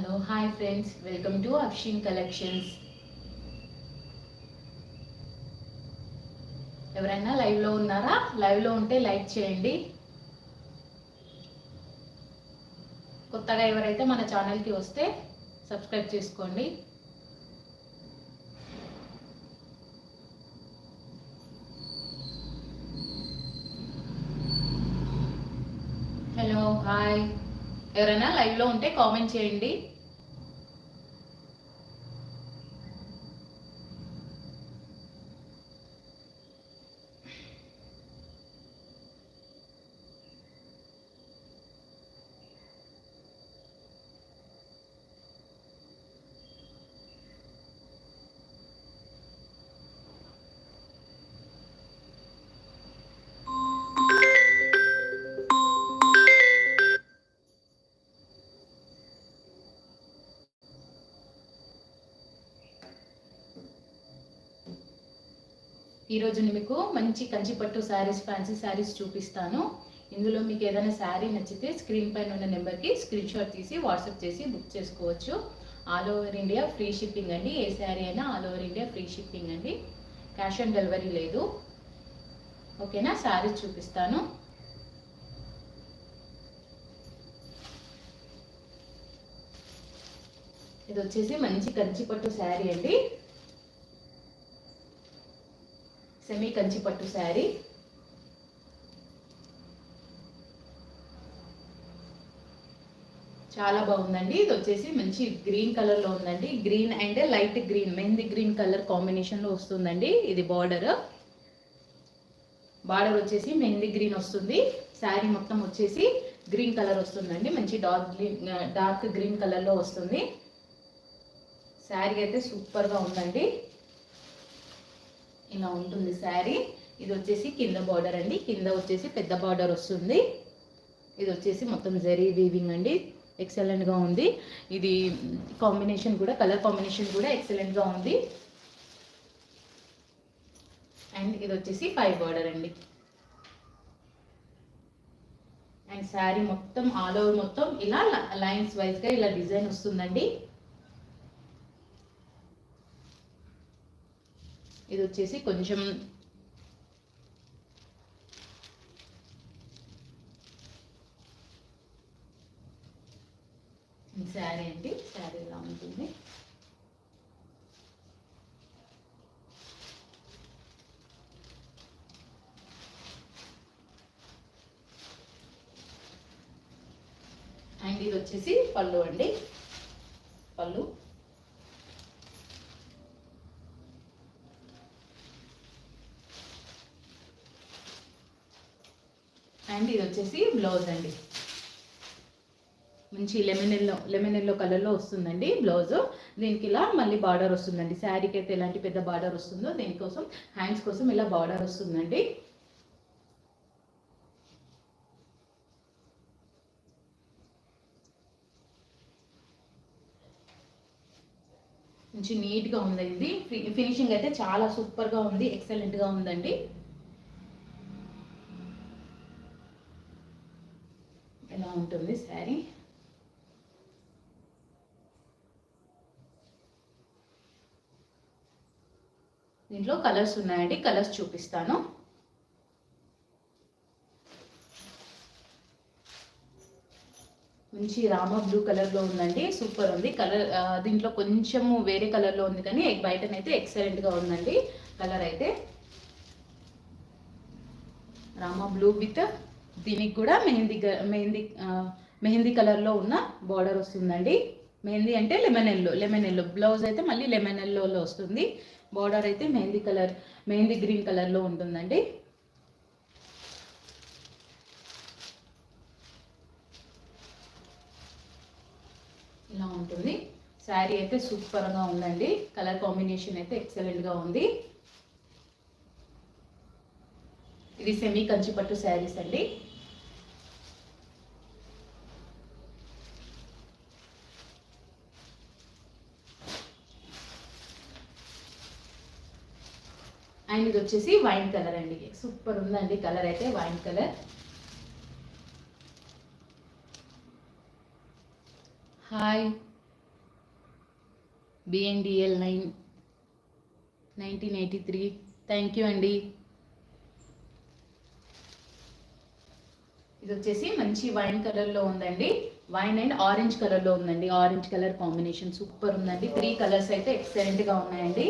Hello hi friends welcome to Afshin collections ఎవరైనా లైవ్లో ఉన్నారా? లైవ్లో ఉంటే లైక్ చేయండి. కొత్తగా ఎవరైతే మన ఛానల్కి వస్తే సబ్స్క్రైబ్ చేసుకోండి. హలో హాయ్ ఎవరైనా లైవ్లో ఉంటే కామెంట్ చేయండి. ఈరోజు మీకు మంచి కంచిపట్టు శారీస్ ఫ్యాన్సీ శారీస్ చూపిస్తాను. ఇందులో మీకు ఏదైనా శారీ నచ్చితే స్క్రీన్ పైన ఉన్న నెంబర్కి స్క్రీన్ షాట్ తీసి వాట్సాప్ చేసి బుక్ చేసుకోవచ్చు. All over India free shipping అండి. ఏ శారీ అయినా all over India free shipping అండి. క్యాష్ ఆన్ డెలివరీ లేదు. ఓకేనా శారీస్ చూపిస్తాను. ఇది వచ్చేసి మంచి కంచిపట్టు శారీ అండి. సెమీ కంచి పట్టు శారీ. చాలా బాగుందండి. ఇది వచ్చేసి మంచి గ్రీన్ కలర్లో ఉందండి. Green and light green mehndi green colour కాంబినేషన్లో వస్తుందండి ఇది బార్డర్. బార్డర్ వచ్చేసి మెహందీ గ్రీన్ వస్తుంది. శారీ మొత్తం వచ్చేసి గ్రీన్ కలర్ వస్తుందండి. మంచి డార్క్ గ్రీన్ డార్క్ గ్రీన్ కలర్లో వస్తుంది. శారీ అయితే సూపర్గా ఉందండి. ఇలా ఉంటుంది శారీ. ఇది వచ్చేసి కింద బార్డర్ అండి. కింద వచ్చేసి పెద్ద బార్డర్ వస్తుంది. ఇది వచ్చేసి మొత్తం జరీ వీవింగ్ అండి. ఎక్సలెంట్గా ఉంది. ఇది కాంబినేషన్ కూడా కలర్ కాంబినేషన్ కూడా ఎక్సలెంట్గా ఉంది. అండ్ ఇది వచ్చేసి ఫైవ్ బార్డర్ అండి. అండ్ శారీ మొత్తం ఆల్ ఓవర్ మొత్తం ఇలా లైన్స్ వైజ్గా ఇలా డిజైన్ వస్తుందండి. ఇది వచ్చేసి కొంచెం శారీ అండి శారీ ఇలా ఉంటుంది? అండ్ ఇది వచ్చేసి పళ్ళు అండి. పళ్ళు అండ్ ఇది వచ్చేసి బ్లౌజ్ అండి. మంచి లెమన్ ఎల్లో లెమన్ ఎల్లో కలర్లో వస్తుందండి బ్లౌజ్. దీనికి ఇలా మళ్ళీ బార్డర్ వస్తుందండి. శారీకి అయితే ఎలాంటి పెద్ద బార్డర్ వస్తుందో దీనికోసం హ్యాండ్స్ కోసం ఇలా బార్డర్ వస్తుందండి. మంచి నీట్గా ఉందండి. ఫినిషింగ్ అయితే చాలా సూపర్గా ఉంది ఎక్సలెంట్గా ఉందండి ఇలా ఉంటుంది శారీ. దీంట్లో కలర్స్ ఉన్నాయండి కలర్స్ చూపిస్తాను. మంచి రామ బ్లూ కలర్లో ఉందండి సూపర్ ఉంది. కలర్ దీంట్లో కొంచెము వేరే కలర్లో ఉంది కానీ బయటనైతే ఎక్సలెంట్గా ఉందండి. కలర్ అయితే రామ బ్లూ విత్ దీనికి కూడా మెహందీ మెహందీ మెహందీ కలర్లో ఉన్న బార్డర్ వస్తుందండి. మెహందీ అంటే lemon yellow lemon yellow blouse అయితే మళ్ళీ లెమన్ ఎల్లోలో వస్తుంది. బార్డర్ అయితే మెహందీ కలర్ మెహందీ గ్రీన్ కలర్లో ఉంటుందండి. ఇలా ఉంటుంది. శారీ అయితే సూపర్గా ఉందండి. కలర్ కాంబినేషన్ అయితే ఎక్సలెంట్గా ఉంది. ఇది సెమీ కంచిపట్టు శారీస్ అండి. అండ్ ఇది వచ్చేసి వైన్ కలర్ అండి. సూపర్ ఉందండి కలర్ అయితే wine colour. Hi. BNDL nine nineteen eighty three. Thank you అండి. ఇది వచ్చేసి మంచి వైన్ కలర్లో ఉందండి. వైన్ అండ్ ఆరెంజ్ కలర్లో ఉందండి. ఆరెంజ్ కలర్ కాంబినేషన్ సూపర్ ఉందండి. త్రీ కలర్స్ అయితే ఎక్సలెంట్గా ఉన్నాయండి.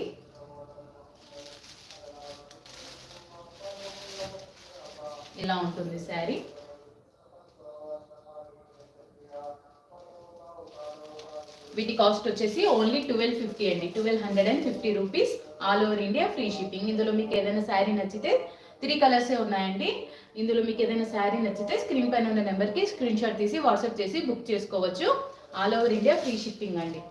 ఇలా ఉంటుంది శారీ. వీటి కాస్ట్ వచ్చేసి ఓన్లీ ట్వెల్వ్ ఫిఫ్టీ అండి. Twelve hundred and fifty rupees all over India free shipping. ఇందులో మీకు ఏదైనా శారీ నచ్చితే త్రీ కలర్సే ఉన్నాయండి. ఇందులో మీకు ఏదైనా శారీ నచ్చితే స్క్రీన్ పైన ఉన్న నెంబర్కి స్క్రీన్ షాట్ తీసి వాట్సాప్ చేసి బుక్ చేసుకోవచ్చు. All over India free shipping అండి.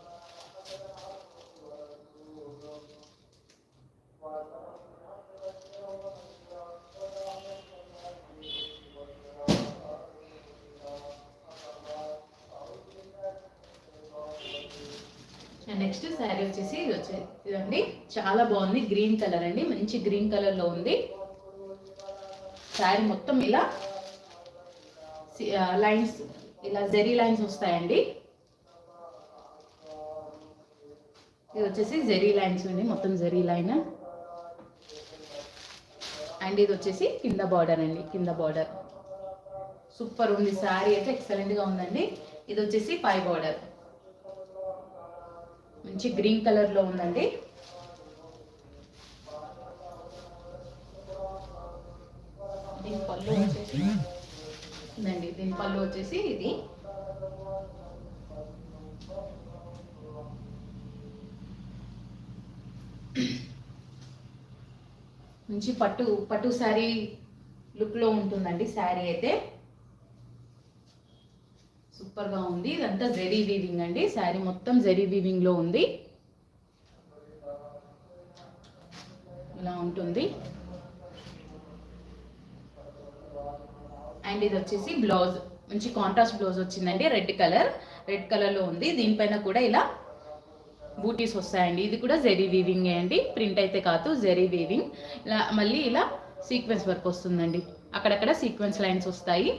నెక్స్ట్ శారీ వచ్చేసి ఇది వచ్చే ఇదండి. చాలా బాగుంది. గ్రీన్ కలర్ అండి. మంచి గ్రీన్ కలర్లో ఉంది. శారీ మొత్తం ఇలా లైన్స్ ఇలా జెరీ లైన్స్ వస్తాయండి. ఇది వచ్చేసి జెరీ లైన్స్ అండి మొత్తం జెరీ లైన్. అండ్ ఇది వచ్చేసి కింద బార్డర్ అండి కింద బార్డర్. సూపర్ ఉంది శారీ అయితే ఎక్సలెంట్గా ఉందండి. ఇది వచ్చేసి పై బార్డర్. మంచి గ్రీన్ కలర్లో ఉందండి. దీని పళ్ళు వచ్చేసి ఇదండి దీని పళ్ళు వచ్చేసి ఇది. మంచి పట్టు పట్టు శారీ లుక్లో ఉంటుందండి శారీ అయితే. సూపర్గా ఉంది. ఇదంతా జెరీ వీవింగ్ అండి. శారీ మొత్తం జెరీ వీవింగ్లో ఉంది. ఇలా ఉంటుంది. అండ్ ఇది వచ్చేసి బ్లౌజ్ మంచి కాంట్రాస్ట్ బ్లౌజ్ వచ్చిందండి. రెడ్ కలర్ రెడ్ కలర్లో ఉంది. దీనిపైన కూడా ఇలా బూటీస్ వస్తాయండి. ఇది కూడా జెరీ వీవింగ్ అండి. ప్రింట్ అయితే కాదు జెరీ వీవింగ్ ఇలా మళ్ళీ ఇలా సీక్వెన్స్ వర్క్ వస్తుందండి. అక్కడక్కడ సీక్వెన్స్ లైన్స్ వస్తాయి.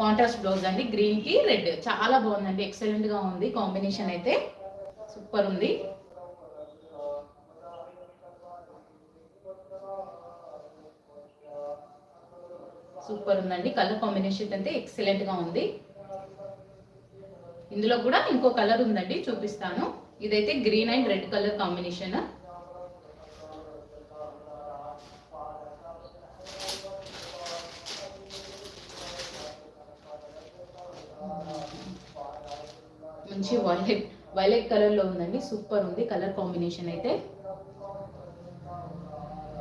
కాంట్రాస్ట్ బ్లౌజ్ అండి. గ్రీన్కి రెడ్ చాలా బాగుందండి. ఎక్సలెంట్గా ఉంది. కాంబినేషన్ అయితే సూపర్ ఉంది. సూపర్ ఉందండి. కలర్ కాంబినేషన్ అయితే ఎక్సలెంట్గా ఉంది. ఇందులో కూడా ఇంకో కలర్ ఉందండి చూపిస్తాను. ఇదైతే green and red colour combination. మంచి వైలెట్ వైలెట్ కలర్లో ఉందండి. సూపర్ ఉంది కలర్ కాంబినేషన్ అయితే.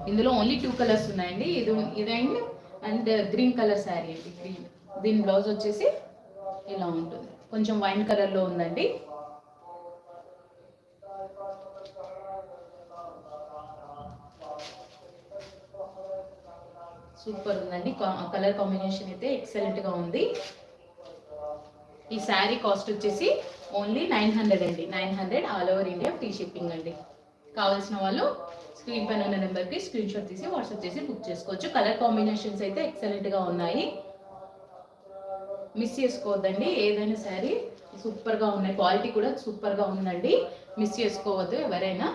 ఇందులో ఓన్లీ టూ కలర్స్ ఉన్నాయండి. ఇది ఇది అండ్ గ్రీన్ కలర్ శారీ అండి గ్రీన్. దీని బ్లౌజ్ వచ్చేసి ఇలా ఉంటుంది. కొంచెం వైన్ కలర్లో ఉందండి. సూపర్ ఉందండి. కలర్ కాంబినేషన్ అయితే ఎక్సలెంట్గా ఉంది. ఈ శారీ కాస్ట్ వచ్చేసి ఓన్లీ నైన్ హండ్రెడ్ అండి. Nine hundred all over India free shipping అండి. కావాల్సిన వాళ్ళు స్క్రీన్ పైన ఉన్న నెంబర్కి స్క్రీన్ షాట్ తీసి వాట్సాప్ చేసి బుక్ చేసుకోవచ్చు. కలర్ కాంబినేషన్స్ అయితే ఎక్సలెంట్గా ఉన్నాయి. మిస్ చేసుకోవద్దండి. ఏదైనా శారీ సూపర్గా ఉన్నాయి. క్వాలిటీ కూడా సూపర్గా ఉందండి. మిస్ చేసుకోవద్దు ఎవరైనా.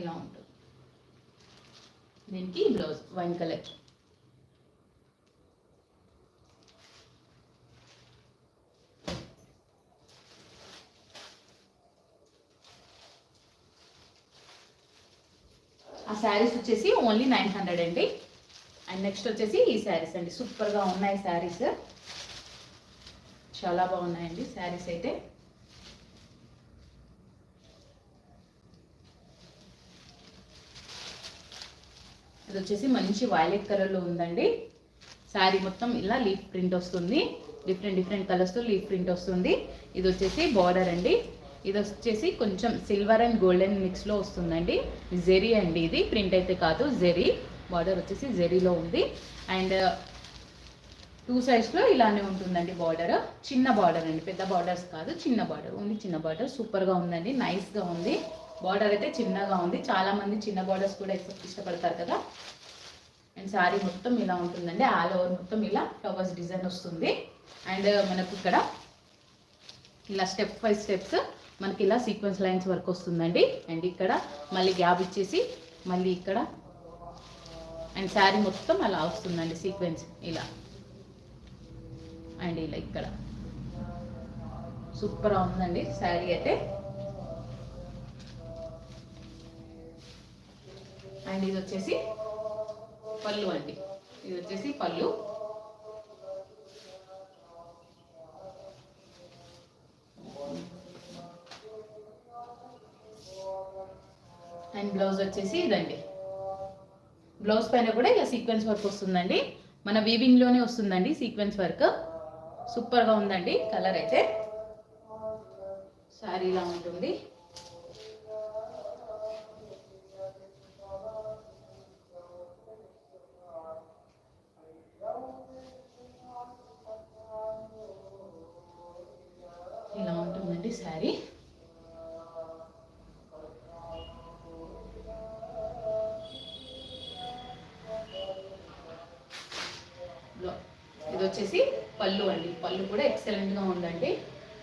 ఇలా ఉంటుంది. దీనికి బ్లౌజ్ వైన్ కలర్. శారీస్ వచ్చేసి ఓన్లీ నైన్ హండ్రెడ్ అండి. అండ్ నెక్స్ట్ వచ్చేసి ఈ శారీస్ అండి. సూపర్గా ఉన్నాయి శారీస్. చాలా బాగున్నాయండి శారీస్ అయితే. ఇది వచ్చేసి మంచి వైలెట్ కలర్లో ఉందండి. శారీ మొత్తం ఇలా లీఫ్ ప్రింట్ వస్తుంది. డిఫరెంట్ డిఫరెంట్ కలర్స్తో లీఫ్ ప్రింట్ వస్తుంది. ఇది వచ్చేసి బార్డర్ అండి. ఇది వచ్చేసి కొంచెం సిల్వర్ అండ్ గోల్డెన్ మిక్స్లో వస్తుందండి. జెరీ అండి ఇది. ప్రింట్ అయితే కాదు జెరీ బార్డర్ వచ్చేసి జెరీలో ఉంది. అండ్ టూ సైడ్స్లో ఇలానే ఉంటుందండి బార్డర్ చిన్న బార్డర్ అండి పెద్ద బార్డర్స్ కాదు చిన్న బార్డర్ ఓన్లీ చిన్న బార్డర్ సూపర్గా ఉందండి నైస్గా ఉంది. బార్డర్ అయితే చిన్నగా ఉంది. చాలామంది చిన్న బార్డర్స్ కూడా ఇష్టపడతారు కదా. అండ్ శారీ మొత్తం ఇలా ఉంటుందండి. ఆల్ ఓవర్ మొత్తం ఇలా ఫ్లవర్స్ డిజైన్ వస్తుంది. అండ్ uh, మనకు ఇక్కడ ఇలా స్టెప్ బై స్టెప్స్ మనకి ఇలా సీక్వెన్స్ లైన్స్ వర్క్ వస్తుందండి. అండ్ ఇక్కడ మళ్ళీ గ్యాప్ ఇచ్చేసి మళ్ళీ ఇక్కడ అండ్ శారీ మొత్తం అలా వస్తుందండి సీక్వెన్స్ ఇలా. అండ్ ఇలా ఇక్కడ. సూపర్ ఉందండి శారీ అయితే. అండ్ ఇది వచ్చేసి పళ్ళు అండి. ఇది వచ్చేసి పళ్ళు. బ్లౌజ్ వచ్చేసి ఇదండి. బ్లౌజ్ పైన కూడా ఇలా సీక్వెన్స్ వర్క్ వస్తుందండి. మన వీవింగ్లోనే వస్తుందండి సీక్వెన్స్ వర్క్ సూపర్గా ఉందండి కలర్ అయితే. శారీ ఇలా ఉంటుంది. ఇలా ఉంటుందండి శారీ పళ్ళు అండి. పళ్ళు కూడా ఎక్సలెంట్గా ఉందండి.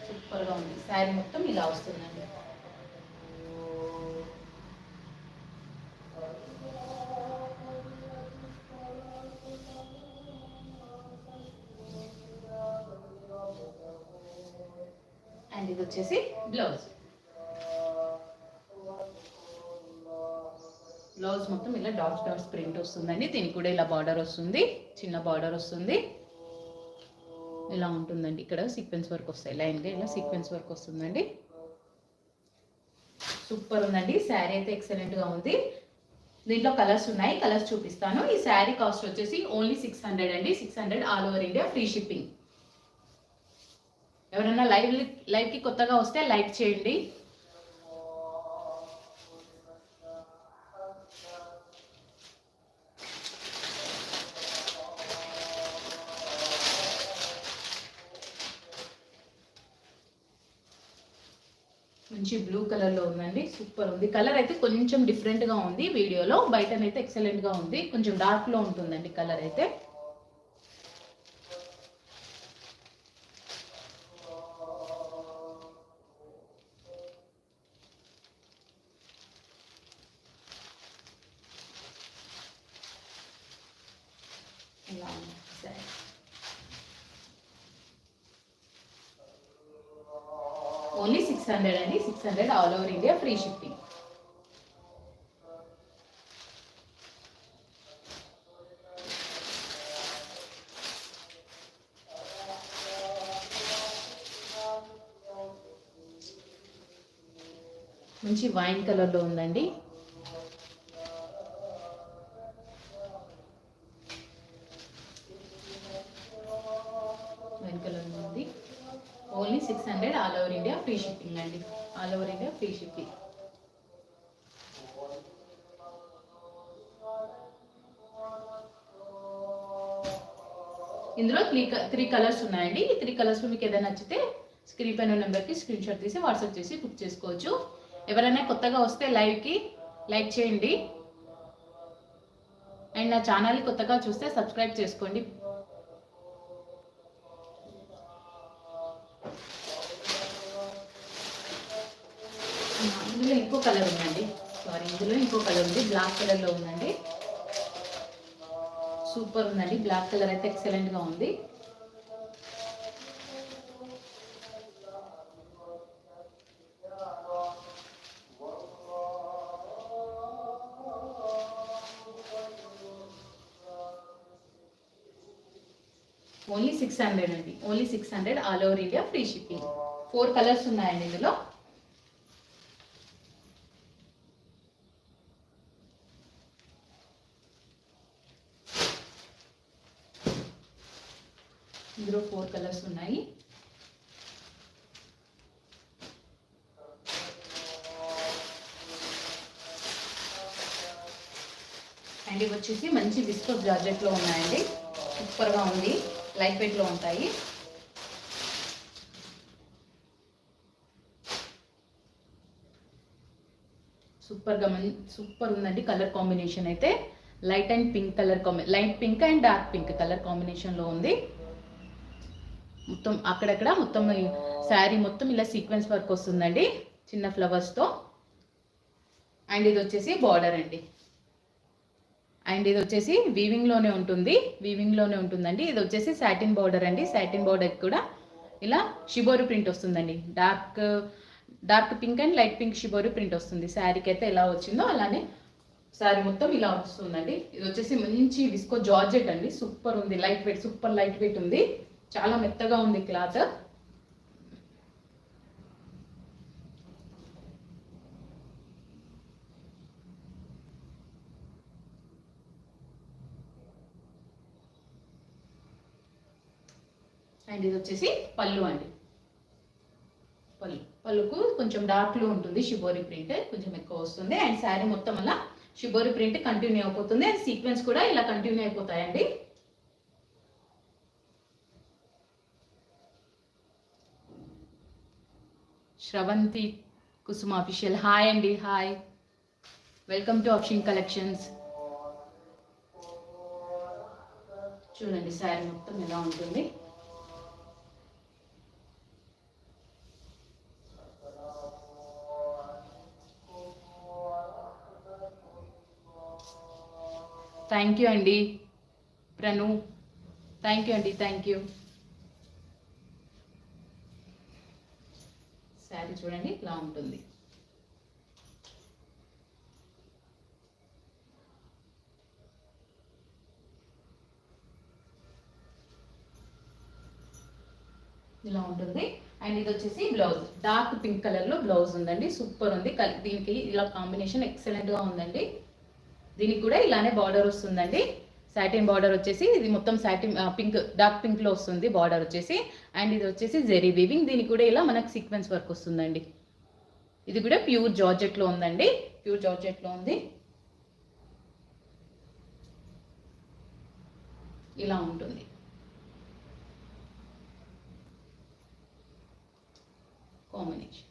సూపర్గా ఉంది. శారీ మొత్తం ఇలా వస్తుందండి. అండ్ ఇది వచ్చేసి బ్లౌజ్ బ్లౌజ్ మొత్తం ఇలా డాట్స్ డాట్స్ ప్రింట్ వస్తుందండి. దీనికి కూడా ఇలా బార్డర్ వస్తుంది. చిన్న బార్డర్ వస్తుంది. ఇలా ఉంటుందండి. ఇక్కడ సీక్వెన్స్ వర్క్ వస్తాయి. లైన్గా ఇలా సీక్వెన్స్ వర్క్ వస్తుందండి. సూపర్ ఉందండి. శారీ అయితే ఎక్సలెంట్గా ఉంది. దీంట్లో కలర్స్ ఉన్నాయి. కలర్స్ చూపిస్తాను. ఈ శారీ కాస్ట్ వచ్చేసి ఓన్లీ సిక్స్ హండ్రెడ్ అండి. Six hundred all over India free shipping ఎవరైనా లైవ్ లైవ్కి కొత్తగా వస్తే లైక్ చేయండి. మంచి బ్లూ కలర్లో ఉందండి. సూపర్ ఉంది. కలర్ అయితే కొంచెం డిఫరెంట్గా ఉంది వీడియోలో. బయటనైతే ఎక్సలెంట్గా ఉంది. కొంచెం డార్క్లో ఉంటుందండి కలర్ అయితే. మంచి వైన్ కలర్లో ఉందండి. వైన్ కలర్ ఉంది. Only six hundred all over India free shipping అండి. All over India free shipping. ఇందులో త్రీ త్రీ కలర్స్ ఉన్నాయండి. ఈ త్రీ కలర్స్లో మీకు ఏదైనా నచ్చితే స్క్రీన్ పైన నెంబర్కి స్క్రీన్ షాట్ తీసి వాట్సాప్ చేసి బుక్ చేసుకోవచ్చు. ఎవరైనా కొత్తగా వస్తే లైవ్కి లైక్ చేయండి. అండ్ నా ఛానల్ కొత్తగా చూస్తే సబ్స్క్రైబ్ చేసుకోండి. ఇందులో ఇంకో కలర్ ఉందండి. సారీ ఇందులో ఇంకో కలర్ ఉంది. బ్లాక్ కలర్లో ఉందండి. సూపర్ ఉందండి. బ్లాక్ కలర్ అయితే ఎక్సలెంట్గా ఉంది. సిక్స్ హండ్రెడ్ అండి. Only six hundred all over India free shipping four colours ఉన్నాయండి ఇందులో. ఇందులో ఫోర్ కలర్స్ ఉన్నాయి. అండ్ ఇవి వచ్చేసి మంచి విస్కో జార్జెట్లో ఉన్నాయండి. సూపర్గా ఉంది. లైట్ వెయిట్లో ఉంటాయి. సూపర్గా మం సూపర్ ఉందండి కలర్ కాంబినేషన్ అయితే. Light and pink colour combi light pink and dark pink colour కాంబినేషన్లో ఉంది. మొత్తం అక్కడక్కడ మొత్తం శారీ మొత్తం ఇలా సీక్వెన్స్ వర్క్ వస్తుందండి చిన్న ఫ్లవర్స్తో. అండ్ ఇది వచ్చేసి బార్డర్ అండి. అండ్ ఇది వచ్చేసి వీవింగ్లోనే ఉంటుంది. వీవింగ్లోనే ఉంటుందండి. ఇది వచ్చేసి సాటిన్ బార్డర్ అండి. సాటిన్ బార్డర్ కూడా ఇలా షిబోరు ప్రింట్ వస్తుందండి. Dark dark pink and light pink shibori print వస్తుంది. శారీకి అయితే ఎలా వచ్చిందో అలానే శారీ మొత్తం ఇలా వస్తుందండి. ఇది వచ్చేసి మంచి విస్కో జార్జెట్ అండి. సూపర్ ఉంది. Light weight super light weight ఉంది. చాలా మెత్తగా ఉంది క్లాత్ అండ్ ఇది వచ్చేసి పళ్ళు అండి. పళ్ళు. పళ్ళుకు కొంచెం డార్క్లో ఉంటుంది షిబోరి ప్రింట్ కొంచెం ఎక్కువ వస్తుంది. అండ్ శారీ మొత్తం అలా షిబోరి ప్రింట్ కంటిన్యూ అయిపోతుంది. అండ్ సీక్వెన్స్ కూడా ఇలా కంటిన్యూ అయిపోతాయండి. శ్రవంతి కుసుమ అఫీషియల్ హాయ్ అండి hi welcome to option collections చూడండి శారీ మొత్తం ఎలా ఉంటుంది. థ్యాంక్ యూ అండి ప్రణు థ్యాంక్ యూ అండి థ్యాంక్ యూ శారీ చూడండి ఇలా ఉంటుంది. ఇలా ఉంటుంది. అండ్ ఇది వచ్చేసి బ్లౌజ్. డార్క్ పింక్ కలర్లో బ్లౌజ్ ఉందండి. సూపర్ ఉంది. కల్- దీనికి ఇలా కాంబినేషన్ ఎక్సలెంట్గా ఉందండి. దీనికి కూడా ఇలానే బార్డర్ వస్తుందండి. సాటిన్ బార్డర్ వచ్చేసి ఇది మొత్తం సాటిన్ పింక్ డార్క్ పింక్లో వస్తుంది బార్డర్ వచ్చేసి. అండ్ ఇది వచ్చేసి జెరీ వీవింగ్ దీనికి కూడా ఇలా మనకు సీక్వెన్స్ వర్క్ వస్తుందండి. ఇది కూడా ప్యూర్ జార్జెట్లో ఉందండి. ప్యూర్ జార్జెట్లో ఉంది. ఇలా ఉంటుంది. కాంబినేషన్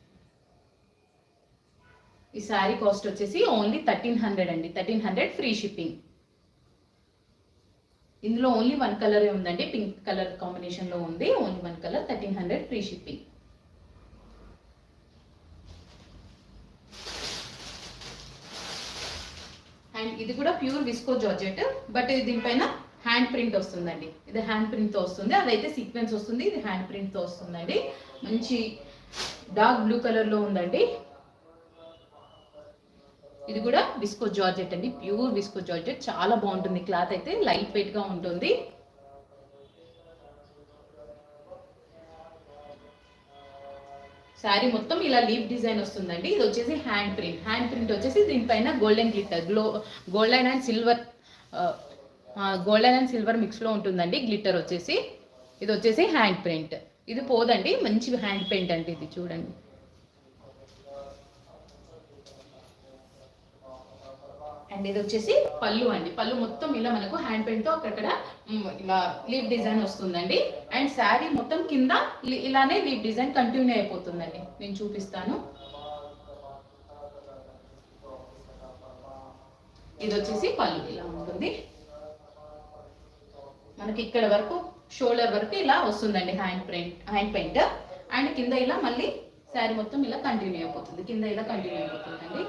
ఈ శారీ కాస్ట్ వచ్చేసి ఓన్లీ థర్టీన్ హండ్రెడ్ అండి. Thirteen hundred free shipping. ఇందులో ఓన్లీ వన్ కలరే ఉందండి. పింక్ కలర్ కాంబినేషన్లో ఉంది. Only one colour thirteen hundred free shipping. And ఇది కూడా ప్యూర్ విస్కో జార్జెట్ బట్ దీనిపైన హ్యాండ్ ప్రింట్ వస్తుందండి. ఇది హ్యాండ్ ప్రింట్తో వస్తుంది. అదైతే సీక్వెన్స్ వస్తుంది. ఇది హ్యాండ్ ప్రింట్తో వస్తుందండి. మంచి డార్క్ బ్లూ కలర్లో ఉందండి. ఇది కూడా విస్కో జార్జెట్ అండి. ప్యూర్ విస్కో జార్జెట్ చాలా బాగుంటుంది. క్లాత్ అయితే లైట్ వెయిట్గా ఉంటుంది. శారీ మొత్తం ఇలా లీఫ్ డిజైన్ వస్తుందండి. ఇది వచ్చేసి హ్యాండ్ ప్రింట్. హ్యాండ్ ప్రింట్ వచ్చేసి దీనిపైన golden glitter glow golden and silver golden and silver మిక్స్లో ఉంటుందండి గ్లిట్టర్ వచ్చేసి. ఇది వచ్చేసి హ్యాండ్ ప్రింట్. ఇది పోదండి. మంచి హ్యాండ్ పెయింట్ అండి ఇది చూడండి. అండ్ ఇది వచ్చేసి పళ్ళు అండి. పళ్ళు మొత్తం ఇలా మనకు హ్యాండ్ పెయింట్తో అక్కడక్కడ ఇలా లీవ్ డిజైన్ వస్తుందండి. అండ్ శారీ మొత్తం కింద ఇలానే లీవ్ డిజైన్ కంటిన్యూ అయిపోతుందండి. నేను చూపిస్తాను. ఇది వచ్చేసి పళ్ళు ఇలా ఉంటుంది. మనకి ఇక్కడ వరకు షోల్డర్ వరకు ఇలా వస్తుందండి hand print hand paint and కింద ఇలా మళ్ళీ శారీ మొత్తం ఇలా కంటిన్యూ అయిపోతుంది. కింద ఇలా కంటిన్యూ అయిపోతుందండి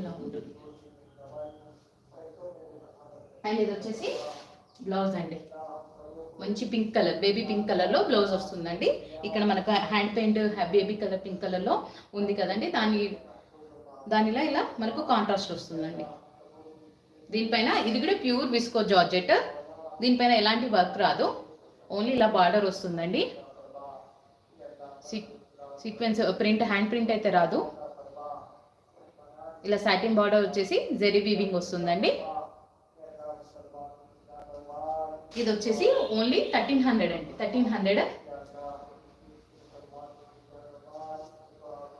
ఇలా ఉంటుంది అండ్ ఇది వచ్చేసి బ్లౌజ్ అండి. మంచి పింక్ కలర్ బేబీ పింక్ కలర్లో బ్లౌజ్ వస్తుందండి. ఇక్కడ మనకు hand paint baby colour pink కలర్లో ఉంది కదండి. దాని దానిలా ఇలా మనకు కాంట్రాస్ట్ వస్తుందండి. దీనిపైన ఇది కూడా ప్యూర్ విస్కో జార్జెట్. దీనిపైన ఎలాంటి వర్క్ రాదు. ఓన్లీ ఇలా బార్డర్ వస్తుందండి. సీక్వెన్స్ ప్రింట్ హ్యాండ్ ప్రింట్ అయితే రాదు. ఇలా సాటిన్ బార్డర్ వచ్చేసి జెరీ వీవింగ్ వస్తుందండి. ఇది వచ్చేసి ఓన్లీ థర్టీన్ హండ్రెడ్ అండి. Thirteen hundred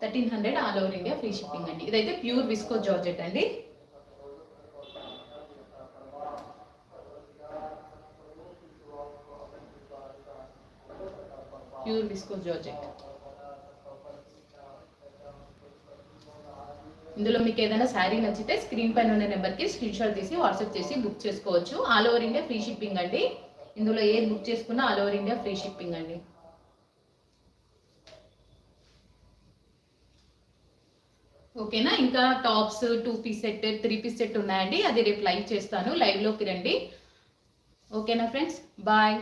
thirteen hundred all over India free shipping అండి. ఇదైతే ప్యూర్ విస్కో జార్జెట్ అండి. ప్యూర్ విస్కో జార్జెట్ ఇందులో మీకు ఏదైనా శారీ నచ్చితే స్క్రీన్ పైన ఉన్న నెంబర్కి స్క్రీన్ షాట్ తీసి వాట్సాప్ చేసి బుక్ చేసుకోవచ్చు. All over India free shipping అండి. ఇందులో ఏది బుక్ చేసుకున్నా all over India free shipping అండి. ఓకేనా? ఇంకా tops two piece set three piece set ఉన్నాయండి. అది రేపు లైవ్ చేస్తాను. లైవ్లోకి రండి. ఓకేనా ఫ్రెండ్స్? బాయ్.